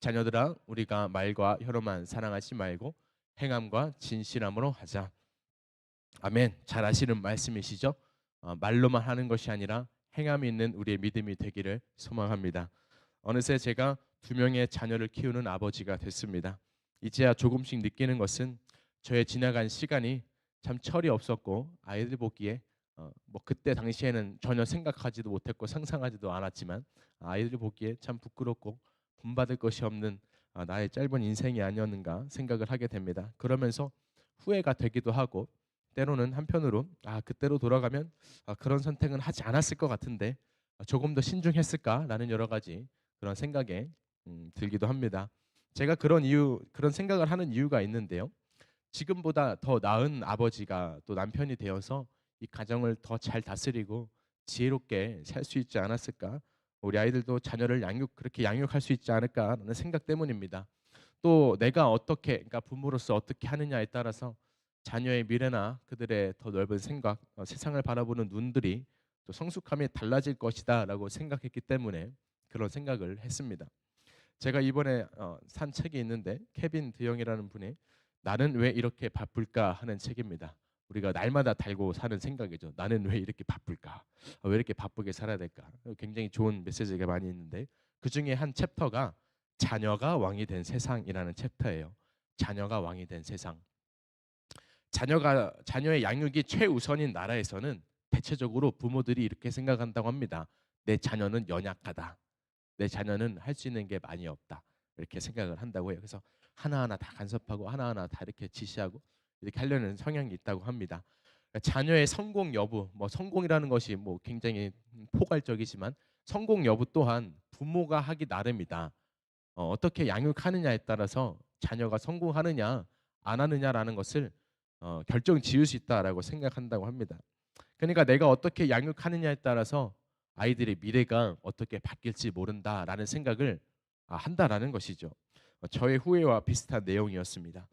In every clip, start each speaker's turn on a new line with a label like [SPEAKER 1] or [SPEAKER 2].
[SPEAKER 1] 자녀들아 우리가 말과 혀로만 사랑하지 말고 행함과 진실함으로 하자. 아멘. 잘 아시는 말씀이시죠? 어, 말로만 하는 것이 아니라 행함이 있는 우리의 믿음이 되기를 소망합니다. 어느새 제가 두 명의 자녀를 키우는 아버지가 됐습니다. 이제야 조금씩 느끼는 것은 저의 지나간 시간이 참 철이 없었고 아이들 보기에 어, 뭐 그때 당시에는 전혀 생각하지도 못했고 상상하지도 않았지만 아이들 보기에 참 부끄럽고 본받을 것이 없는 아, 나의 짧은 인생이 아니었는가 생각을 하게 됩니다. 그러면서 후회가 되기도 하고 때로는 한편으로 아 그때로 돌아가면 아, 그런 선택은 하지 않았을 것 같은데 아, 조금 더 신중했을까라는 여러 가지 그런 생각에 음, 들기도 합니다. 제가 그런 이유 그런 생각을 하는 이유가 있는데요. 지금보다 더 나은 아버지가 또 남편이 되어서 이 가정을 더 잘 다스리고 지혜롭게 살 수 있지 않았을까? 우리 아이들도 자녀를 양육 그렇게 양육할 수 있지 않을까라는 생각 때문입니다. 또 내가 어떻게 그러니까 부모로서 어떻게 하느냐에 따라서 자녀의 미래나 그들의 더 넓은 생각, 어, 세상을 바라보는 눈들이 또 성숙함이 달라질 것이다라고 생각했기 때문에 그런 생각을 했습니다. 제가 이번에 어, 산 책이 있는데 케빈 드영이라는 분이 나는 왜 이렇게 바쁠까 하는 책입니다. 우리가 날마다 달고 사는 생각이죠. 나는 왜 이렇게 바쁠까? 왜 이렇게 바쁘게 살아야 될까? 굉장히 좋은 메시지가 많이 있는데 그 중에 한 챕터가 자녀가 왕이 된 세상이라는 챕터예요. 자녀가 왕이 된 세상. 자녀가 자녀의 양육이 최우선인 나라에서는 대체적으로 부모들이 이렇게 생각한다고 합니다. 내 자녀는 연약하다. 내 자녀는 할 수 있는 게 많이 없다. 이렇게 생각을 한다고 해요. 그래서 하나하나 다 간섭하고 하나하나 다 이렇게 지시하고 이렇게 하려는 성향이 있다고 합니다. 그러니까 자녀의 성공 여부, 뭐 성공이라는 것이 뭐 굉장히 포괄적이지만 성공 여부 또한 부모가 하기 나름이다. 어, 어떻게 양육하느냐에 따라서 자녀가 성공하느냐 안 하느냐라는 것을 어, 결정 지을 수 있다라고 생각한다고 합니다. 그러니까 내가 어떻게 양육하느냐에 따라서 아이들의 미래가 어떻게 바뀔지 모른다라는 생각을 아, 한다라는 것이죠. 어, 저의 후회와 비슷한 내용이었습니다.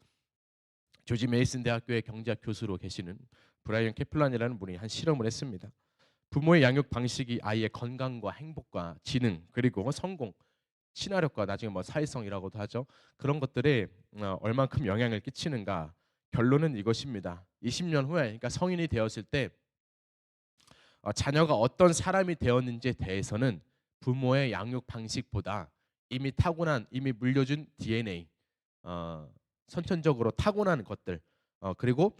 [SPEAKER 1] 조지 메이슨 대학교의 경제학 교수로 계시는 브라이언 캐플란이라는 분이 한 실험을 했습니다. 부모의 양육 방식이 아이의 건강과 행복과 지능 그리고 성공, 친화력과 나중에 뭐 사회성이라고도 하죠. 그런 것들에 어, 얼만큼 영향을 끼치는가? 결론은 이것입니다. 20년 후에 그러니까 성인이 되었을 때 어, 자녀가 어떤 사람이 되었는지에 대해서는 부모의 양육 방식보다 이미 타고난 이미 물려준 DNA 어, 선천적으로 타고난 것들 어, 그리고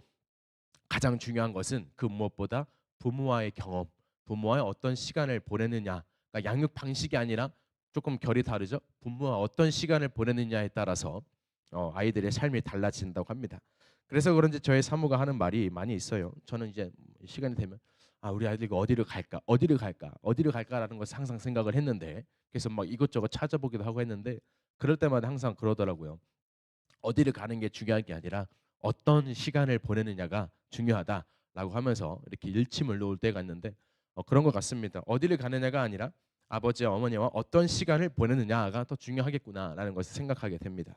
[SPEAKER 1] 가장 중요한 것은 그 무엇보다 부모와의 경험, 부모와의 어떤 시간을 보내느냐, 그러니까 양육 방식이 아니라 조금 결이 다르죠. 부모와 어떤 시간을 보내느냐에 따라서 어, 아이들의 삶이 달라진다고 합니다. 그래서 그런지 저의 사모가 하는 말이 많이 있어요. 저는 이제 시간이 되면 아 우리 아이들이 어디를 갈까, 어디를 갈까, 어디를 갈까라는 것을 항상 생각을 했는데 그래서 막 이것저것 찾아보기도 하고 했는데 그럴 때마다 항상 그러더라고요. 어디를 가는 게 중요한 게 아니라 어떤 시간을 보내느냐가 중요하다라고 하면서 이렇게 일침을 놓을 때가 있는데 어, 그런 것 같습니다. 어디를 가느냐가 아니라 아버지와 어머니와 어떤 시간을 보내느냐가 더 중요하겠구나라는 것을 생각하게 됩니다.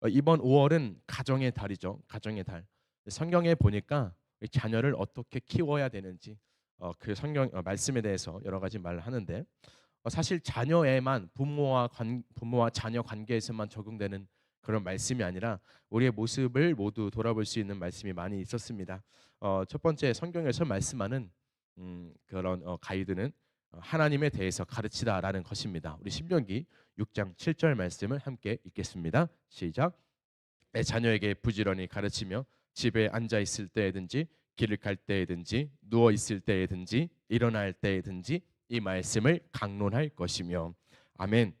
[SPEAKER 1] 어, 이번 5월은 가정의 달이죠. 가정의 달. 성경에 보니까 자녀를 어떻게 키워야 되는지 어, 그 성경 어, 말씀에 대해서 여러 가지 말을 하는데 어, 사실 자녀에만 부모와 관, 부모와 자녀 관계에서만 적용되는 그런 말씀이 아니라 우리의 모습을 모두 돌아볼 수 있는 말씀이 많이 있었습니다. 어, 첫 번째 성경에서 말씀하는 음, 그런 어, 가이드는 하나님에 대해서 가르치다라는 것입니다. 우리 신명기 6장 7절 말씀을 함께 읽겠습니다. 시작. 내 자녀에게 부지런히 가르치며 집에 앉아 있을 때에든지 길을 갈 때에든지 누워 있을 때에든지 일어날 때에든지 이 말씀을 강론할 것이며 아멘.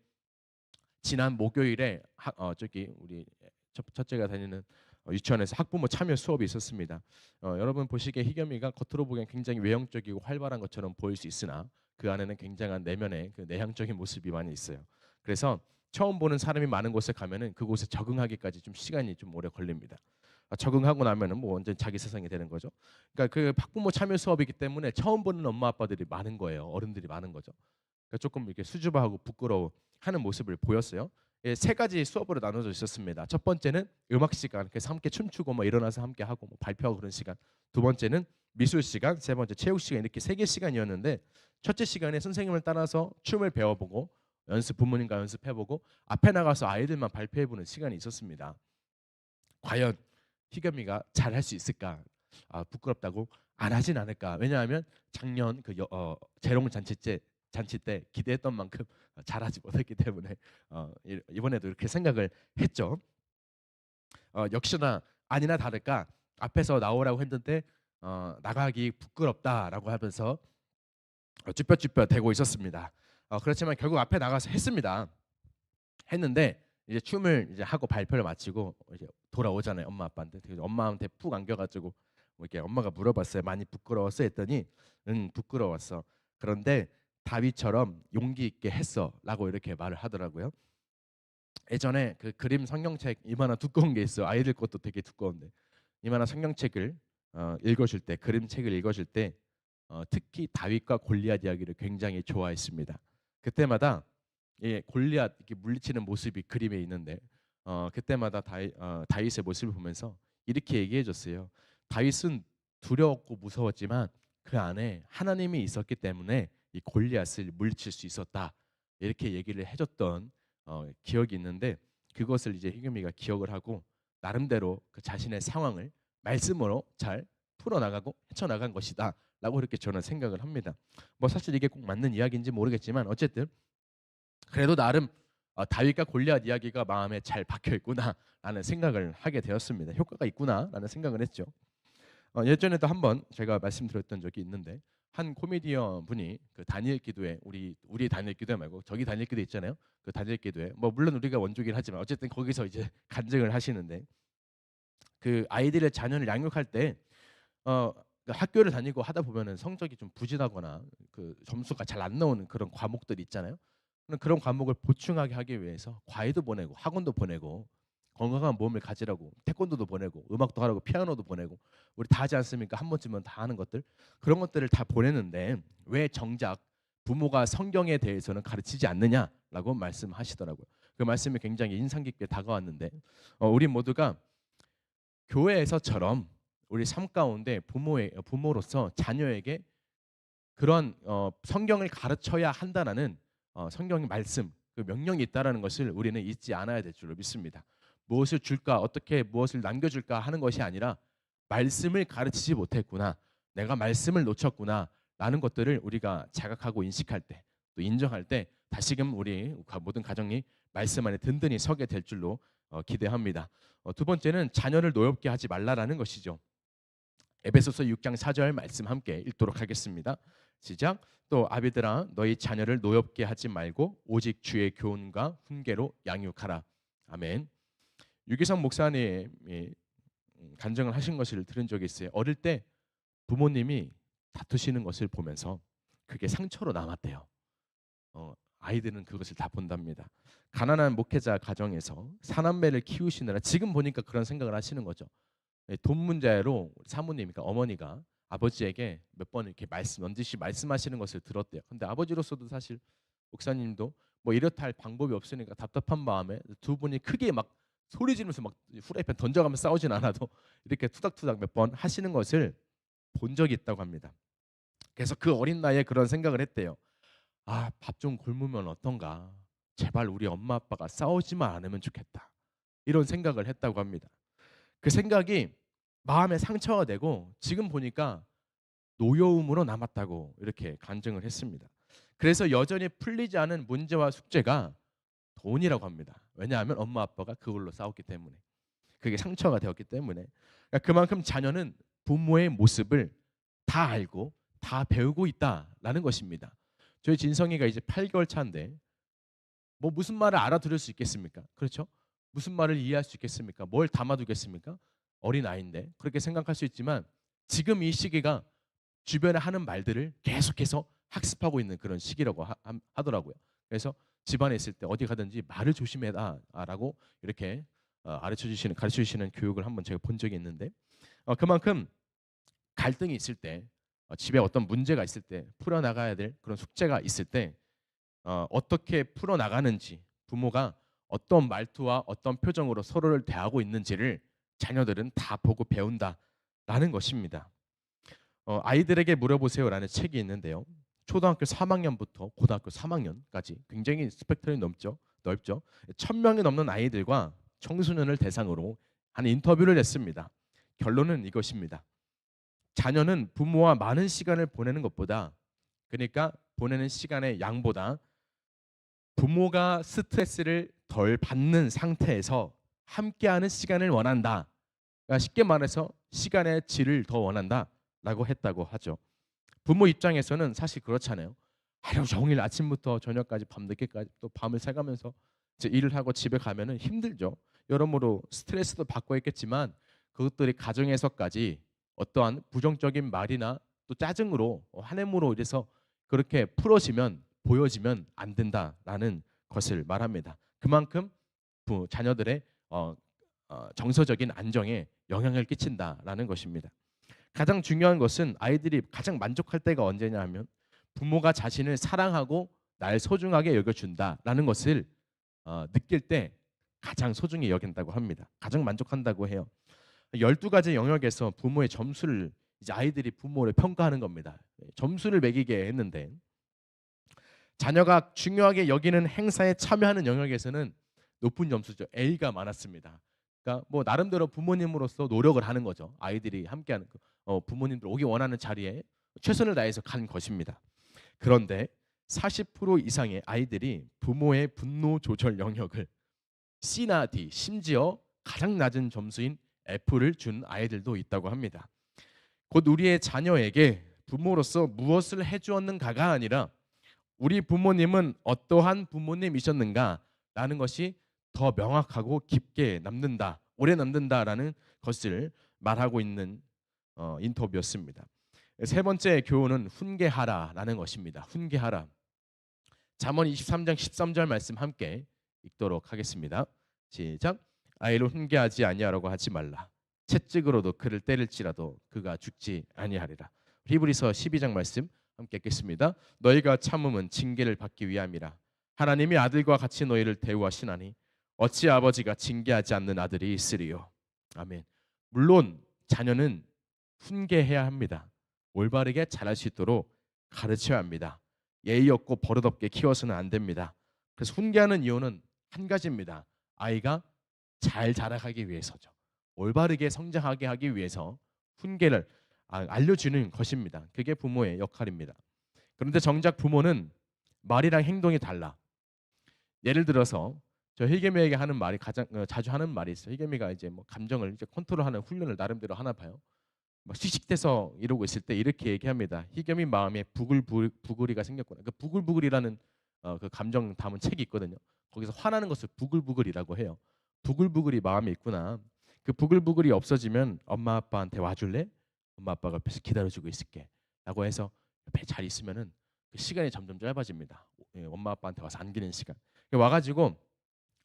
[SPEAKER 1] 지난 목요일에 하, 어, 저기 우리 첫, 째가 다니는 어, 유치원에서 학부모 참여 수업이 있었습니다. 어, 여러분 보시기에 희겸이가 겉으로 보기엔 굉장히 외형적이고 활발한 것처럼 보일 수 있으나 그 안에는 굉장한 내면의 그 내향적인 모습이 많이 있어요. 그래서 처음 보는 사람이 많은 곳에 가면은 그곳에 적응하기까지 좀 시간이 좀 오래 걸립니다. 아, 적응하고 나면은 뭐 완전 자기 세상이 되는 거죠. 그러니까 그 학부모 참여 수업이기 때문에 처음 보는 엄마 아빠들이 많은 거예요. 어른들이 많은 거죠. 그러니까 조금 이렇게 수줍어하고 부끄러워 하는 모습을 보였어요. 예, 세 가지 수업으로 나눠져 있었습니다. 첫 번째는 음악 시간, 그래서 함께 춤추고 뭐 일어나서 함께 하고 뭐 발표하고 그런 시간. 두 번째는 미술 시간, 세 번째 체육 시간 이렇게 세 개 시간이었는데 첫째 시간에 선생님을 따라서 춤을 배워보고 연습 부모님과 연습해보고 앞에 나가서 아이들만 발표해보는 시간이 있었습니다. 과연 희겸이가 잘 할 수 있을까? 아, 부끄럽다고 안 하진 않을까? 왜냐하면 작년 그 여, 어, 재롱 잔치 때 잔치 때 기대했던 만큼 잘하지 못했기 때문에 어, 이- 이번에도 이렇게 생각을 했죠. 어, 역시나 아니나 다를까 앞에서 나오라고 했는데 어, 나가기 부끄럽다라고 하면서 어, 쭈뼛쭈뼛 대고 있었습니다. 어, 그렇지만 결국 앞에 나가서 했습니다. 했는데 이제 춤을 이제 하고 발표를 마치고 이제 돌아오잖아요 엄마 아빠한테 엄마한테 푹 안겨가지고 뭐 이렇게 엄마가 물어봤어요 많이 부끄러웠어 했더니 응 부끄러웠어 그런데 다윗처럼 용기 있게 했어라고 이렇게 말을 하더라고요. 예전에 그 그림 성경책 이만한 두꺼운 게 있어요 아이들 것도 되게 두꺼운데. 이만한 성경책을 어, 읽어줄 때 그림책을 읽어줄 때 어, 특히 다윗과 골리앗 이야기를 굉장히 좋아했습니다. 그때마다 예, 골리앗 이렇게 물리치는 모습이 그림에 있는데 어, 그때마다 다윗, 어, 다윗의 모습을 보면서 이렇게 얘기해 줬어요. 다윗은 두려웠고 무서웠지만 그 안에 하나님이 있었기 때문에 이 골리앗을 물리칠 수 있었다. 이렇게 얘기를 해줬던 어, 기억이 있는데 그것을 이제 희금이가 기억을 하고 나름대로 그 자신의 상황을 말씀으로 잘 풀어나가고 헤쳐나간 것이다 라고 이렇게 저는 생각을 합니다. 뭐 사실 이게 꼭 맞는 이야기인지 모르겠지만 어쨌든 그래도 나름 어, 다윗과 골리앗 이야기가 마음에 잘 박혀 있구나라는 생각을 하게 되었습니다. 효과가 있구나라는 생각을 했죠. 어, 예전에도 한번 제가 말씀드렸던 적이 있는데 한 코미디언 분이 그 다니엘 기도회 우리 우리 다니엘 기도회 말고 저기 다니엘 기도 있잖아요. 그 다니엘 기도회 뭐 물론 우리가 원조긴 하지만 어쨌든 거기서 이제 간증을 하시는데 그 아이들의 자녀를 양육할 때 어, 그 학교를 다니고 하다 보면은 성적이 좀 부진하거나 그 점수가 잘 안 나오는 그런 과목들 있잖아요. 그런 과목을 보충하게 하기 위해서 과외도 보내고 학원도 보내고 건강한 몸을 가지라고 태권도도 보내고 음악도 하라고 피아노도 보내고 우리 다 하지 않습니까? 한 번쯤은 다 하는 것들 그런 것들을 다 보내는데 왜 정작 부모가 성경에 대해서는 가르치지 않느냐라고 말씀하시더라고요. 그 말씀이 굉장히 인상 깊게 다가왔는데 어, 우리 모두가 교회에서처럼 우리 삶 가운데 부모의 부모로서 자녀에게 그런 어, 성경을 가르쳐야 한다라는 어, 성경의 말씀, 그 명령이 있다라는 것을 우리는 잊지 않아야 될 줄로 믿습니다. 무엇을 줄까, 어떻게 무엇을 남겨줄까 하는 것이 아니라 말씀을 가르치지 못했구나, 내가 말씀을 놓쳤구나 라는 것들을 우리가 자각하고 인식할 때, 또 인정할 때 다시금 우리 모든 가정이 말씀 안에 든든히 서게 될 줄로 어, 기대합니다. 어, 두 번째는 자녀를 노엽게 하지 말라라는 것이죠. 에베소서 6장 4절 말씀 함께 읽도록 하겠습니다. 시작. 또 아비들아 너희 자녀를 노엽게 하지 말고 오직 주의 교훈과 훈계로 양육하라. 아멘. 유기성 목사님이 음, 간증을 하신 것을 들은 적이 있어요. 어릴 때 부모님이 다투시는 것을 보면서 그게 상처로 남았대요. 어, 아이들은 그것을 다 본답니다. 가난한 목회자 가정에서 사남매를 키우시느라 지금 보니까 그런 생각을 하시는 거죠. 예, 돈 문제로 사모님이니까 어머니가 아버지에게 몇 번 이렇게 말씀 언제시 말씀하시는 것을 들었대요. 근데 아버지로서도 사실 목사님도 뭐 이렇다 할 방법이 없으니까 답답한 마음에 두 분이 크게 막 소리 지르면서 막 후라이팬 던져가면서 싸우진 않아도 이렇게 투닥투닥 몇 번 하시는 것을 본 적이 있다고 합니다. 그래서 그 어린 나이에 그런 생각을 했대요. 아, 밥 좀 굶으면 어떤가? 제발 우리 엄마 아빠가 싸우지만 않으면 좋겠다. 이런 생각을 했다고 합니다. 그 생각이 마음에 상처가 되고 지금 보니까 노여움으로 남았다고 이렇게 간증을 했습니다. 그래서 여전히 풀리지 않은 문제와 숙제가 돈이라고 합니다. 왜냐하면 엄마 아빠가 그걸로 싸웠기 때문에 그게 상처가 되었기 때문에 그러니까 그만큼 자녀는 부모의 모습을 다 알고 다 배우고 있다라는 것입니다. 저희 진성이가 이제 8개월 차인데 뭐 무슨 말을 알아들을 수 있겠습니까? 그렇죠? 무슨 말을 이해할 수 있겠습니까? 뭘 담아두겠습니까? 어린 아이인데 그렇게 생각할 수 있지만 지금 이 시기가 주변에 하는 말들을 계속해서 학습하고 있는 그런 시기라고 하, 더라고요 그래서 집안에 있을 때 어디 가든지 말을 조심해라라고 이렇게 어, 가르쳐 주시는 가르쳐 주시는 교육을 한번 제가 본 적이 있는데 어, 그만큼 갈등이 있을 때 어, 집에 어떤 문제가 있을 때 풀어 나가야 될 그런 숙제가 있을 때 어, 어떻게 풀어 나가는지 부모가 어떤 말투와 어떤 표정으로 서로를 대하고 있는지를 자녀들은 다 보고 배운다라는 것입니다. 어, 아이들에게 물어보세요라는 책이 있는데요. 초등학교 3학년부터 고등학교 3학년까지 굉장히 스펙트럼이 넓죠. 넓죠. 천 명이 넘는 아이들과 청소년을 대상으로 한 인터뷰를 했습니다. 결론은 이것입니다. 자녀는 부모와 많은 시간을 보내는 것보다 그러니까 보내는 시간의 양보다 부모가 스트레스를 덜 받는 상태에서 함께하는 시간을 원한다. 그러니까 쉽게 말해서 시간의 질을 더 원한다라고 했다고 하죠. 부모 입장에서는 사실 그렇잖아요. 하루 종일 아침부터 저녁까지 밤늦게까지 또 밤을 새가면서 이제 일을 하고 집에 가면은 힘들죠. 여러모로 스트레스도 받고 있겠지만 그것들이 가정에서까지 어떠한 부정적인 말이나 또 짜증으로 화냄으로 이래서 그렇게 풀어지면 보여지면 안 된다라는 것을 말합니다. 그만큼 부, 자녀들의 어, 어, 정서적인 안정에 영향을 끼친다라는 것입니다. 가장 중요한 것은 아이들이 가장 만족할 때가 언제냐 하면 부모가 자신을 사랑하고 날 소중하게 여겨준다라는 것을 어, 느낄 때 가장 소중히 여긴다고 합니다. 가장 만족한다고 해요. 12가지 영역에서 부모의 점수를 이제 아이들이 부모를 평가하는 겁니다. 점수를 매기게 했는데 자녀가 중요하게 여기는 행사에 참여하는 영역에서는 높은 점수죠. A가 많았습니다. 그러니까 뭐 나름대로 부모님으로서 노력을 하는 거죠. 아이들이 함께하는 어, 부모님들 오기 원하는 자리에 최선을 다해서 간 것입니다. 그런데 40% 이상의 아이들이 부모의 분노 조절 영역을 C나 D, 심지어 가장 낮은 점수인 F를 준 아이들도 있다고 합니다. 곧 우리의 자녀에게 부모로서 무엇을 해주었는가가 아니라 우리 부모님은 어떠한 부모님이셨는가라는 것이 더 명확하고 깊게 남는다, 오래 남는다라는 것을 말하고 있는 어, 인터뷰였습니다. 세 번째 교훈은 훈계하라라는 것입니다. 훈계하라. 잠언 23장 13절 말씀 함께 읽도록 하겠습니다. 시작. 아이를 훈계하지 아니하라고 하지 말라. 채찍으로도 그를 때릴지라도 그가 죽지 아니하리라. 히브리서 12장 말씀 함께 읽겠습니다. 너희가 참음은 징계를 받기 위함이라. 하나님이 아들과 같이 너희를 대우하시나니 어찌 아버지가 징계하지 않는 아들이 있으리요. 아멘. 물론 자녀는 훈계해야 합니다. 올바르게 자랄 수 있도록 가르쳐야 합니다. 예의 없고 버릇없게 키워서는 안 됩니다. 그래서 훈계하는 이유는 한 가지입니다. 아이가 잘 자라가기 위해서죠. 올바르게 성장하게 하기 위해서 훈계를 아, 알려주는 것입니다. 그게 부모의 역할입니다. 그런데 정작 부모는 말이랑 행동이 달라. 예를 들어서 저 희겸이에게 하는 말이 가장 어, 자주 하는 말이 있어요. 희겸이가 이제 뭐 감정을 이제 컨트롤하는 훈련을 나름대로 하나 봐요. 막 씩씩대서 이러고 있을 때 이렇게 얘기합니다. 희겸이 마음에 부글 부글이가 생겼구나. 그 부글부글이라는 어, 그 감정 담은 책이 있거든요. 거기서 화나는 것을 부글부글이라고 해요. 부글부글이 마음에 있구나. 그 부글부글이 없어지면 엄마 아빠한테 와줄래? 엄마 아빠가 옆에서 기다려주고 있을게.라고 해서 옆에 잘 있으면은 그 시간이 점점 짧아집니다. 예, 엄마 아빠한테 와서 안기는 시간. 와가지고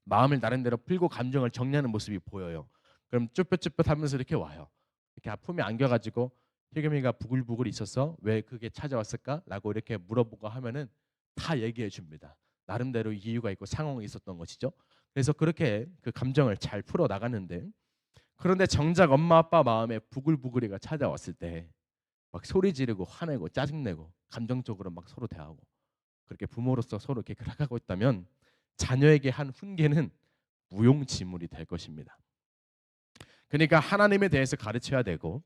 [SPEAKER 1] 마음을 나름대로 풀고 감정을 정리하는 모습이 보여요. 그럼 쭈뼛쭈뼛하면서 이렇게 와요. 이렇게 아픔이 안겨가지고 희겸이가 부글부글 있어서 왜 그게 찾아왔을까?라고 이렇게 물어보고 하면은 다 얘기해 줍니다. 나름대로 이유가 있고 상황이 있었던 것이죠. 그래서 그렇게 그 감정을 잘 풀어 나가는데 그런데 정작 엄마 아빠 마음에 부글부글이가 찾아왔을 때 막 소리 지르고 화내고 짜증내고 감정적으로 막 서로 대하고 그렇게 부모로서 서로 이렇게 그러가고 있다면 자녀에게 한 훈계는 무용지물이 될 것입니다. 그러니까 하나님에 대해서 가르쳐야 되고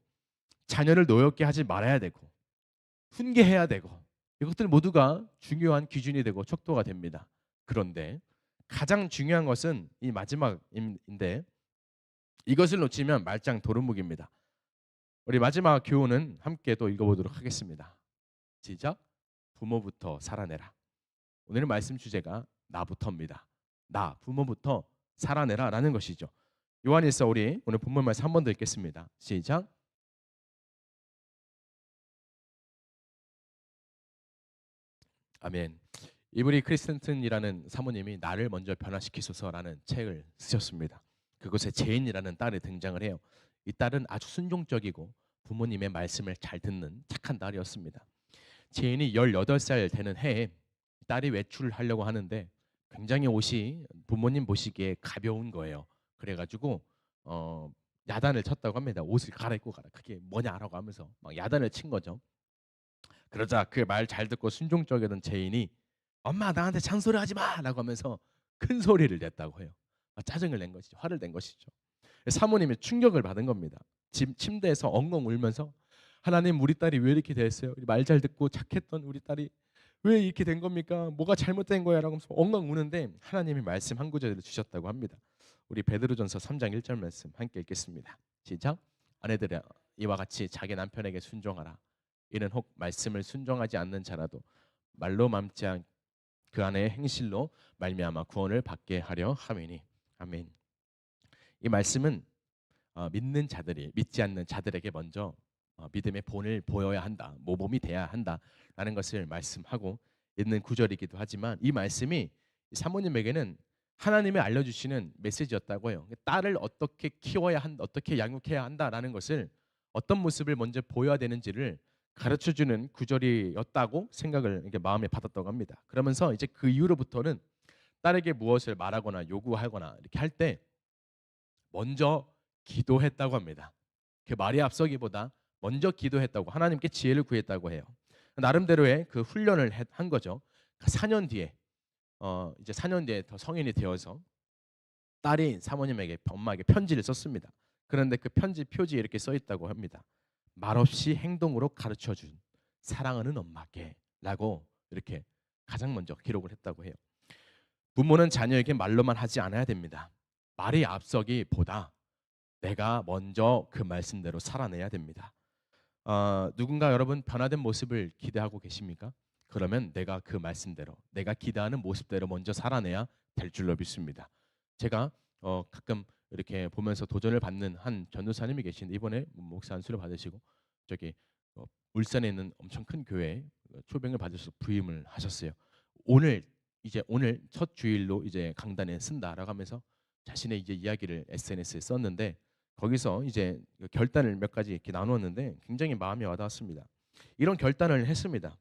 [SPEAKER 1] 자녀를 노엽게 하지 말아야 되고 훈계해야 되고 이것들 모두가 중요한 기준이 되고 척도가 됩니다. 그런데 가장 중요한 것은 이 마지막인데 이것을 놓치면 말짱 도루묵입니다. 우리 마지막 교훈은 함께 또 읽어보도록 하겠습니다. 시작. 부모부터 살아내라. 오늘 말씀 주제가 나부터입니다. 나 부모부터 살아내라라는 것이죠. 요한일서 우리 오늘 본문 말씀 한번 더 읽겠습니다. 시작. 아멘. 이브리 크리스텐튼이라는 사모님이 나를 먼저 변화시키소서라는 책을 쓰셨습니다. 그곳에 제인이라는 딸이 등장을 해요. 이 딸은 아주 순종적이고 부모님의 말씀을 잘 듣는 착한 딸이었습니다. 제인이 18살 되는 해에 딸이 외출을 하려고 하는데 굉장히 옷이 부모님 보시기에 가벼운 거예요. 그래가지고 어, 야단을 쳤다고 합니다. 옷을 갈아입고 가라. 그게 뭐냐라고 하면서 막 야단을 친 거죠. 그러자 그 말 잘 듣고 순종적이던 죄인이 엄마 나한테 잔소리 하지 마라고 하면서 큰 소리를 냈다고 해요. 아, 짜증을 낸 것이죠. 화를 낸 것이죠. 사모님이 충격을 받은 겁니다. 집 침대에서 엉엉 울면서 하나님 우리 딸이 왜 이렇게 됐어요? 말 잘 듣고 착했던 우리 딸이 왜 이렇게 된 겁니까? 뭐가 잘못된 거야라고 엉엉 우는데 하나님이 말씀 한 구절을 주셨다고 합니다. 우리 베드로전서 3장 1절 말씀 함께 읽겠습니다. 시작. 아내들아 이와 같이 자기 남편에게 순종하라. 이는 혹 말씀을 순종하지 않는 자라도 말로 맘지 않그 안에 행실로 말미암아 구원을 받게 하려 함이니 아멘. 이 말씀은 어, 믿는 자들이 믿지 않는 자들에게 먼저 어, 믿음의 본을 보여야 한다, 모범이 돼야 한다 라는 것을 말씀하고 있는 구절이기도 하지만 이 말씀이 사모님에게는 하나님이 알려주시는 메시지였다고 해요. 딸을 어떻게 키워야 한, 어떻게 양육해야 한다라는 것을 어떤 모습을 먼저 보여야 되는지를 가르쳐주는 구절이었다고 생각을 이렇게 마음에 받았다고 합니다. 그러면서 이제 그 이후로부터는 딸에게 무엇을 말하거나 요구하거나 이렇게 할 때 먼저 기도했다고 합니다. 그 말이 앞서기보다 먼저 기도했다고 하나님께 지혜를 구했다고 해요. 나름대로의 그 훈련을 해- 한 거죠. 4년 뒤에 어 이제 4년 뒤에 더 성인이 되어서 딸이 사모님에게 엄마에게 편지를 썼습니다. 그런데 그 편지 표지에 이렇게 써 있다고 합니다. 말없이 행동으로 가르쳐 준 사랑하는 엄마께라고 이렇게 가장 먼저 기록을 했다고 해요. 부모는 자녀에게 말로만 하지 않아야 됩니다. 말이 앞서기보다 내가 먼저 그 말씀대로 살아내야 됩니다. 어, 누군가 여러분 변화된 모습을 기대하고 계십니까? 그러면 내가 그 말씀대로 내가 기대하는 모습대로 먼저 살아내야 될 줄로 믿습니다. 제가 어, 가끔 이렇게 보면서 도전을 받는 한 전도사님이 계신데 이번에 목사 안수를 받으시고 저기 어, 울산에 있는 엄청 큰 교회에 초병을 받으셔서 부임을 하셨어요. 오늘 이제 오늘 첫 주일로 이제 강단에 쓴다라고 하면서 자신의 이제 이야기를 SNS에 썼는데 거기서 이제 그 결단을 몇 가지 이렇게 나누었는데 굉장히 마음이 와닿았습니다. 이런 결단을 했습니다.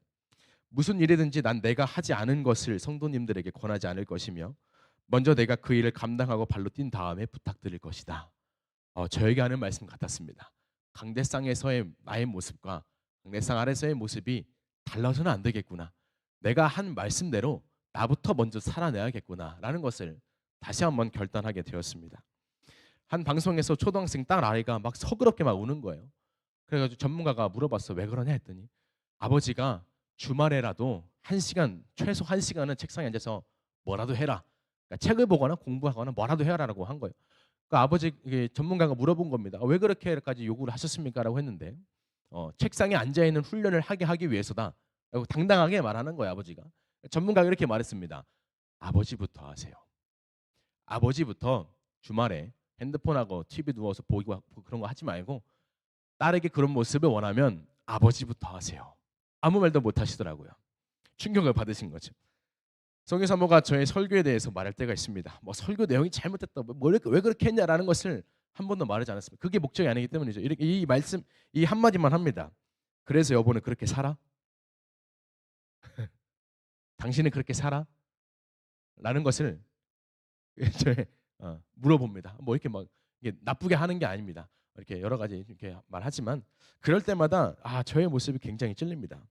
[SPEAKER 1] 무슨 일이든지 난 내가 하지 않은 것을 성도님들에게 권하지 않을 것이며 먼저 내가 그 일을 감당하고 발로 뛴 다음에 부탁드릴 것이다. 어, 저에게 하는 말씀 같았습니다. 강대상에서의 나의 모습과 강대상 아래서의 모습이 달라서는 안 되겠구나. 내가 한 말씀대로 나부터 먼저 살아내야겠구나라는 것을 다시 한번 결단하게 되었습니다. 한 방송에서 초등학생 딸 아이가 막 서글럽게 막 우는 거예요. 그래가지고 전문가가 물어봤어 왜 그러냐 했더니 아버지가 주말에라도 한 시간 최소 한 시간은 책상에 앉아서 뭐라도 해라. 그러니까 책을 보거나 공부하거나 뭐라도 해라라고 한 거예요. 그 아버지 전문가가 물어본 겁니다. 왜 그렇게까지 요구를 하셨습니까?라고 했는데 어, 책상에 앉아 있는 훈련을 하게 하기 위해서다. 라고 당당하게 말하는 거예요 아버지가. 전문가가 이렇게 말했습니다. 아버지부터 하세요. 아버지부터 주말에 핸드폰하고 TV 누워서 보고 그런 거 하지 말고 딸에게 그런 모습을 원하면 아버지부터 하세요. 아무 말도 못 하시더라고요. 충격을 받으신 거죠. 성교 사모가 저의 설교에 대해서 말할 때가 있습니다. 뭐 설교 내용이 잘못됐다, 뭐 이렇게 왜 그렇게 했냐라는 것을 한 번도 말하지 않았습니다. 그게 목적이 아니기 때문이죠. 이렇게 이 말씀 이 한마디만 합니다. 그래서 여보는 그렇게 살아? 당신은 그렇게 살아? 라는 것을 저의 어, 물어봅니다. 뭐 이렇게 막 이게 나쁘게 하는 게 아닙니다. 이렇게 여러 가지 이렇게 말하지만 그럴 때마다 아 저의 모습이 굉장히 찔립니다.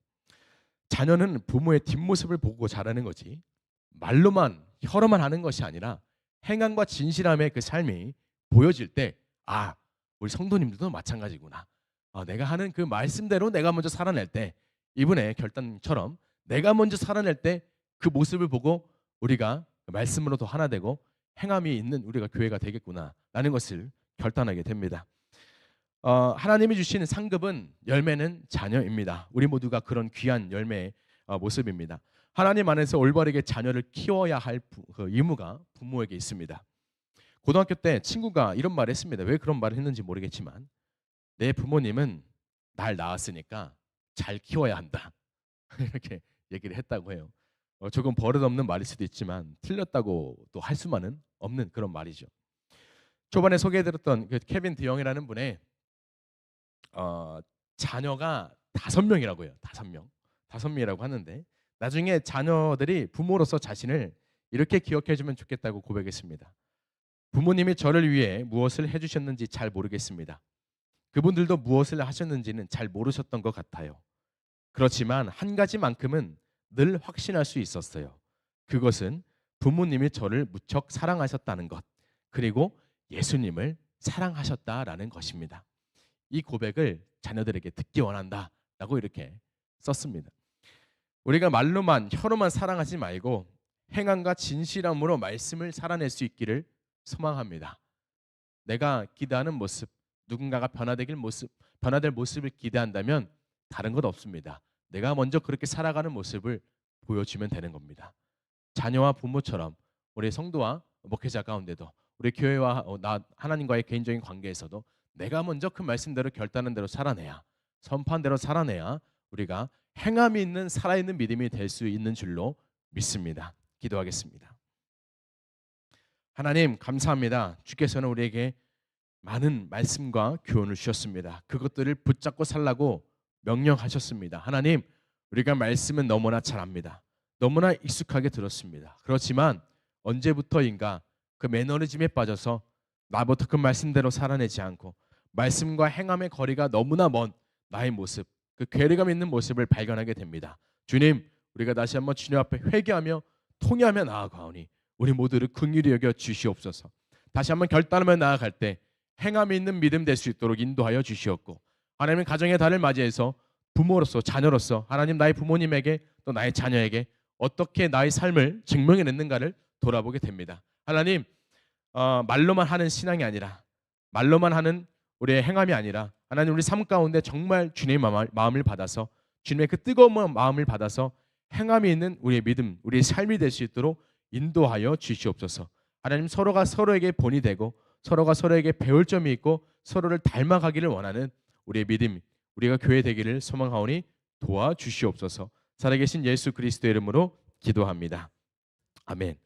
[SPEAKER 1] 자녀는 부모의 뒷모습을 보고 자라는 거지 말로만 혀로만 하는 것이 아니라 행함과 진실함의 그 삶이 보여질 때 아 우리 성도님들도 마찬가지구나. 아, 내가 하는 그 말씀대로 내가 먼저 살아낼 때 이분의 결단처럼 내가 먼저 살아낼 때 그 모습을 보고 우리가 말씀으로도 하나 되고 행함이 있는 우리가 교회가 되겠구나라는 것을 결단하게 됩니다. 어, 하나님이 주시는 상급은 열매는 자녀입니다. 우리 모두가 그런 귀한 열매의 어, 모습입니다. 하나님 안에서 올바르게 자녀를 키워야 할 부, 그 의무가 부모에게 있습니다. 고등학교 때 친구가 이런 말을 했습니다. 왜 그런 말을 했는지 모르겠지만 내 부모님은 날 낳았으니까 잘 키워야 한다. 이렇게 얘기를 했다고 해요. 어, 조금 버릇없는 말일 수도 있지만 틀렸다고 또 할 수만은 없는 그런 말이죠. 초반에 소개해드렸던 그 케빈 디영이라는 분의 어, 자녀가 다섯 명이라고 해요. 다섯 명, 다섯 명이라고 하는데 나중에 자녀들이 부모로서 자신을 이렇게 기억해주면 좋겠다고 고백했습니다. 부모님이 저를 위해 무엇을 해주셨는지 잘 모르겠습니다. 그분들도 무엇을 하셨는지는 잘 모르셨던 것 같아요. 그렇지만 한 가지만큼은 늘 확신할 수 있었어요. 그것은 부모님이 저를 무척 사랑하셨다는 것, 그리고 예수님을 사랑하셨다라는 것입니다. 이 고백을 자녀들에게 듣기 원한다라고 이렇게 썼습니다. 우리가 말로만 혀로만 사랑하지 말고 행함과 진실함으로 말씀을 살아낼 수 있기를 소망합니다. 내가 기대하는 모습, 누군가가 변화되길 모습, 변화될 모습을 기대한다면 다른 것 없습니다. 내가 먼저 그렇게 살아가는 모습을 보여주면 되는 겁니다. 자녀와 부모처럼 우리 성도와 목회자 가운데도 우리 교회와 어, 나 하나님과의 개인적인 관계에서도 내가 먼저 그 말씀대로 결단한 대로 살아내야 선포한 대로 살아내야 우리가 행함이 있는 살아있는 믿음이 될 수 있는 줄로 믿습니다. 기도하겠습니다. 하나님 감사합니다. 주께서는 우리에게 많은 말씀과 교훈을 주셨습니다. 그것들을 붙잡고 살라고 명령하셨습니다. 하나님, 우리가 말씀은 너무나 잘 압니다. 너무나 익숙하게 들었습니다. 그렇지만 언제부터인가 그 매너리즘에 빠져서 나부터 그 말씀대로 살아내지 않고 말씀과 행함의 거리가 너무나 먼 나의 모습, 그 괴리감 있는 모습을 발견하게 됩니다. 주님, 우리가 다시 한번 주님 앞에 회개하며 통회하며 나아가오니 우리 모두를 긍휼히 여겨 주시옵소서. 다시 한번 결단하며 나아갈 때 행함이 있는 믿음 될 수 있도록 인도하여 주시옵고 하나님의 가정의 달을 맞이해서 부모로서 자녀로서 하나님 나의 부모님에게 또 나의 자녀에게 어떻게 나의 삶을 증명해냈는가를 돌아보게 됩니다. 하나님 어, 말로만 하는 신앙이 아니라 말로만 하는 우리의 행함이 아니라 하나님 우리 삶 가운데 정말 주님의 마음을 받아서 주님의 그 뜨거운 마음을 받아서 행함이 있는 우리의 믿음, 우리의 삶이 될 수 있도록 인도하여 주시옵소서. 하나님 서로가 서로에게 본이 되고 서로가 서로에게 배울 점이 있고 서로를 닮아가기를 원하는 우리의 믿음, 우리가 교회 되기를 소망하오니 도와주시옵소서. 살아계신 예수 그리스도의 이름으로 기도합니다. 아멘.